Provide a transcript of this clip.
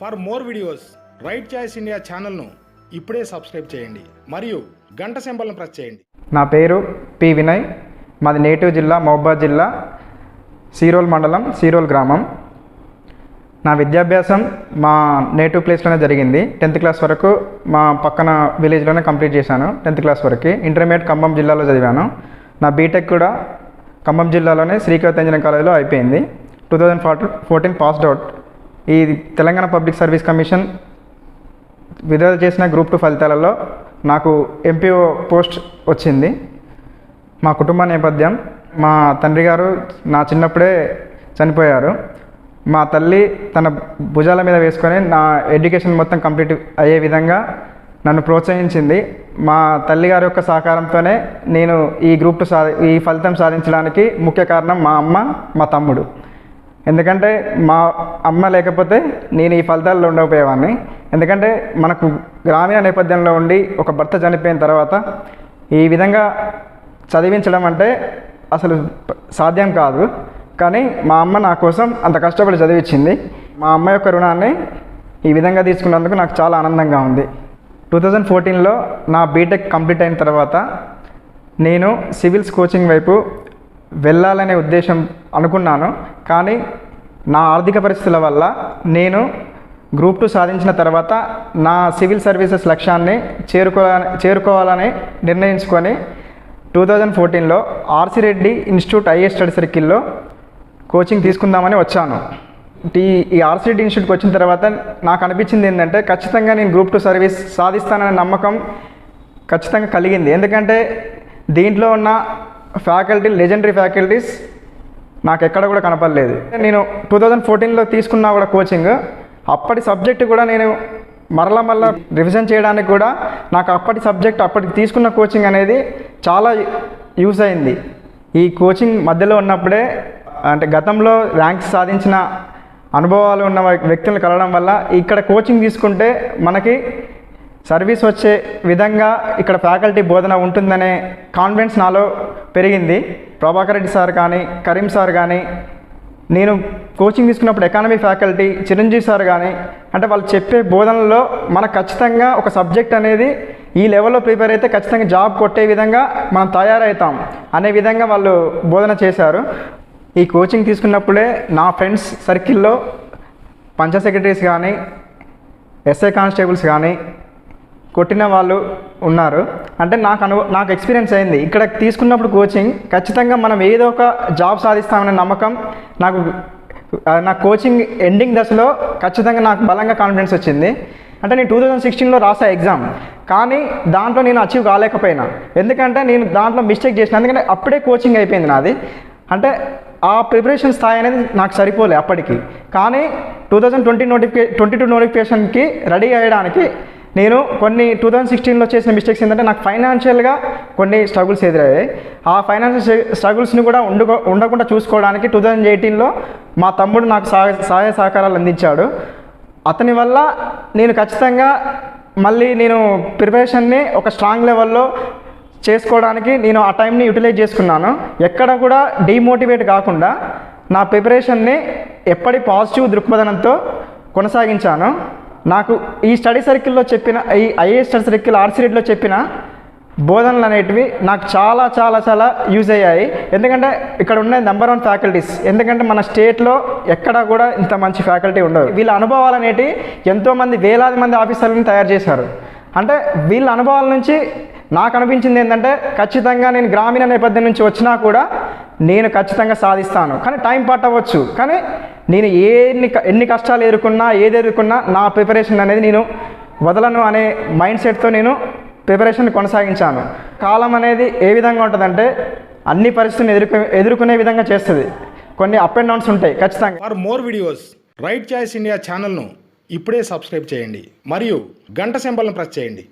For more videos Right Choice India ఛానల్ను ఇప్పుడే subscribe చేయండి. మరియు గంట సింబల్ను ప్రెస్ చేయండి. నా పేరు పి వినయ్. మాది నేటివ్ జిల్లా మహబాద్ జిల్లా సీరోల్ మండలం సీరోల్ గ్రామం. నా విద్యాభ్యాసం మా నేటివ్ ప్లేస్లోనే జరిగింది. టెన్త్ క్లాస్ వరకు మా పక్కన విలేజ్లోనే కంప్లీట్ చేశాను. టెన్త్ క్లాస్ వరకు ఇంటర్మీడియట్ ఖమ్మం జిల్లాలో చదివాను. నా బీటెక్ కూడా ఖమ్మం జిల్లాలోనే శ్రీకృత ఇంజనీరింగ్ కాలేజ్లో అయిపోయింది. Two thousand forty fourteen passed out. ఈ తెలంగాణ పబ్లిక్ సర్వీస్ కమిషన్ విడుదల చేసిన గ్రూప్ టూ ఫలితాలలో నాకు ఎంపీఓ పోస్ట్ వచ్చింది. మా కుటుంబ నేపథ్యం మా తండ్రి గారు నా చిన్నప్పుడే చనిపోయారు. మా తల్లి తన భుజాల మీద వేసుకొని నా ఎడ్యుకేషన్ మొత్తం కంప్లీట్ అయ్యే విధంగా నన్ను ప్రోత్సహించింది. మా తల్లి గారి యొక్క సహకారంతోనే నేను ఈ గ్రూప్ టూ ఈ ఫలితం సాధించడానికి ముఖ్య కారణం మా అమ్మ మా తమ్ముడు. ఎందుకంటే మా అమ్మ లేకపోతే నేను ఈ ఫలితాల్లో ఉండకపోయేవాడిని ఎందుకంటే మనకు గ్రామీణ నేపథ్యంలో ఉండి ఒక భర్త చనిపోయిన తర్వాత ఈ విధంగా చదివించడం అంటే అసలు సాధ్యం కాదు. కానీ మా అమ్మ నా కోసం అంత కష్టపడి చదివించింది మా అమ్మ యొక్క రుణాన్ని ఈ విధంగా తీసుకున్నందుకు నాకు చాలా ఆనందంగా ఉంది. టూ థౌజండ్ ఫోర్టీన్లో నా బీటెక్ కంప్లీట్ అయిన తర్వాత నేను సివిల్స్ కోచింగ్ వైపు వెళ్ళాలనే ఉద్దేశం అనుకున్నాను. కానీ నా ఆర్థిక పరిస్థితుల వల్ల నేను గ్రూప్ టూ సాధించిన తర్వాత నా సివిల్ సర్వీసెస్ లక్ష్యాన్ని చేరుకోవాలని చేరుకోవాలని నిర్ణయించుకొని టూ థౌజండ్ ఫోర్టీన్లో RC Reddy institute IA study సర్కిల్లో కోచింగ్ తీసుకుందామని వచ్చాను. ఈ ఈ రెడ్డి ఇన్స్టిట్యూట్కి వచ్చిన తర్వాత నాకు అనిపించింది ఏంటంటే ఖచ్చితంగా నేను గ్రూప్ టూ సర్వీస్ సాధిస్తాననే నమ్మకం ఖచ్చితంగా కలిగింది. ఎందుకంటే దీంట్లో ఉన్న ఫ్యాకల్టీ లెజెండరీ ఫ్యాకల్టీస్ నాకు ఎక్కడ కూడా కనపడలేదు. నేను టూ థౌజండ్ ఫోర్టీన్లో తీసుకున్నా కూడా కోచింగ్ అప్పటి సబ్జెక్ట్ కూడా నేను మరలా మరలా రివిజన్ చేయడానికి కూడా నాకు అప్పటి సబ్జెక్ట్ అప్పటికి తీసుకున్న కోచింగ్ అనేది చాలా యూస్ అయింది. ఈ కోచింగ్ మధ్యలో ఉన్నప్పుడే అంటే గతంలో ర్యాంక్స్ సాధించిన అనుభవాలు ఉన్న వ్యక్తులను కలవడం వల్ల ఇక్కడ కోచింగ్ తీసుకుంటే మనకి సర్వీస్ వచ్చే విధంగా ఇక్కడ ఫ్యాకల్టీ బోధన ఉంటుందనే కాన్ఫిడెన్స్ నాలో పెరిగింది. ప్రభాకర్ రెడ్డి సార్ కానీ కరీం సార్ కానీ నేను కోచింగ్ తీసుకున్నప్పుడు ఎకానమీ ఫ్యాకల్టీ చిరంజీవి సార్ కానీ అంటే వాళ్ళు చెప్పే బోధనలో మనకు ఖచ్చితంగా ఒక సబ్జెక్ట్ అనేది ఈ లెవెల్లో ప్రిపేర్ అయితే ఖచ్చితంగా జాబ్ కొట్టే విధంగా మనం తయారవుతాం అనే విధంగా వాళ్ళు బోధన చేశారు. ఈ కోచింగ్ తీసుకున్నప్పుడే నా ఫ్రెండ్స్ సర్కిల్లో పంచ సెక్రటరీస్ కానీ ఎస్ఐ కానిస్టేబుల్స్ కానీ కొట్టిన వాళ్ళు ఉన్నారు. అంటే నాకు అను నాకు ఎక్స్పీరియన్స్ అయింది. ఇక్కడ తీసుకున్నప్పుడు కోచింగ్ ఖచ్చితంగా మనం ఏదో ఒక జాబ్ సాధిస్తామనే నమ్మకం నాకు నా కోచింగ్ ఎండింగ్ దశలో ఖచ్చితంగా నాకు బలంగా కాన్ఫిడెన్స్ వచ్చింది. అంటే నేను టూ థౌజండ్ సిక్స్టీన్లో రాసా ఎగ్జామ్ కానీ దాంట్లో నేను అచీవ్ కాలేకపోయినా. ఎందుకంటే నేను దాంట్లో మిస్టేక్ చేసిన. ఎందుకంటే అప్పుడే కోచింగ్ అయిపోయింది నాది. అంటే ఆ ప్రిపరేషన్ స్థాయి అనేది నాకు సరిపోలే అప్పటికి. కానీ two thousand twenty notification twenty two నోటిఫికేషన్కి రెడీ అయ్యడానికి నేను కొన్ని టూ థౌజండ్ సిక్స్టీన్లో చేసిన మిస్టేక్స్ ఏంటంటే నాకు ఫైనాన్షియల్గా కొన్ని స్ట్రగుల్స్ ఎదురయ్యాయి. ఆ ఫైనాన్షియల్ స్ట్రగుల్స్ని కూడా ఉండుకో ఉండకుండా చూసుకోవడానికి టూ థౌజండ్ ఎయిటీన్లో మా తమ్ముడు నాకు సహాయ సహాయ సహకారాలు అందించాడు. అతని వల్ల నేను ఖచ్చితంగా మళ్ళీ నేను ప్రిపరేషన్ని ఒక స్ట్రాంగ్ లెవెల్లో చేసుకోవడానికి నేను ఆ టైంని యూటిలైజ్ చేసుకున్నాను. ఎక్కడ కూడా డీమోటివేట్ కాకుండా నా ప్రిపరేషన్ని ఎప్పటి పాజిటివ్ దృక్పథనంతో కొనసాగించాను. నాకు ఈ స్టడీ సర్కిల్లో చెప్పిన ఈ ఐఏ స్టడీ సర్కిల్ ఆర్సీడీలో చెప్పిన బోధనలు అనేటివి నాకు చాలా చాలా చాలా యూజ్ అయ్యాయి. ఎందుకంటే ఇక్కడ ఉన్న నెంబర్ వన్ ఫ్యాకల్టీస్ ఎందుకంటే మన స్టేట్లో ఎక్కడా కూడా ఇంత మంచి ఫ్యాకల్టీ ఉండదు వీళ్ళ అనుభవాలు అనేటి ఎంతోమంది వేలాది మంది ఆఫీసర్లను తయారు చేశారు. అంటే వీళ్ళ అనుభవాల నుంచి నాకు అనిపించింది ఏంటంటే ఖచ్చితంగా నేను గ్రామీణ నేపథ్యం నుంచి వచ్చినా కూడా నేను ఖచ్చితంగా సాధిస్తాను. కానీ టైం పట్టవచ్చు కానీ నేను ఎన్ని ఎన్ని కష్టాలు ఎదుర్కొన్నా ఏది ఎదుర్కొన్నా నా ప్రిపరేషన్ అనేది నేను వదలను అనే మైండ్ సెట్తో నేను ప్రిపరేషన్ కొనసాగించాను. కాలం అనేది ఏ విధంగా ఉంటుందంటే అన్ని పరిస్థితులను ఎదుర్కొ ఎదుర్కొనే విధంగా చేస్తుంది. కొన్ని అప్ అండ్ డౌన్స్ ఉంటాయి ఖచ్చితంగా. For more videos right choice India ఛానల్ను ఇప్పుడే సబ్స్క్రైబ్ చేయండి. మరియు గంట సింబల్ను ప్రెస్ చేయండి.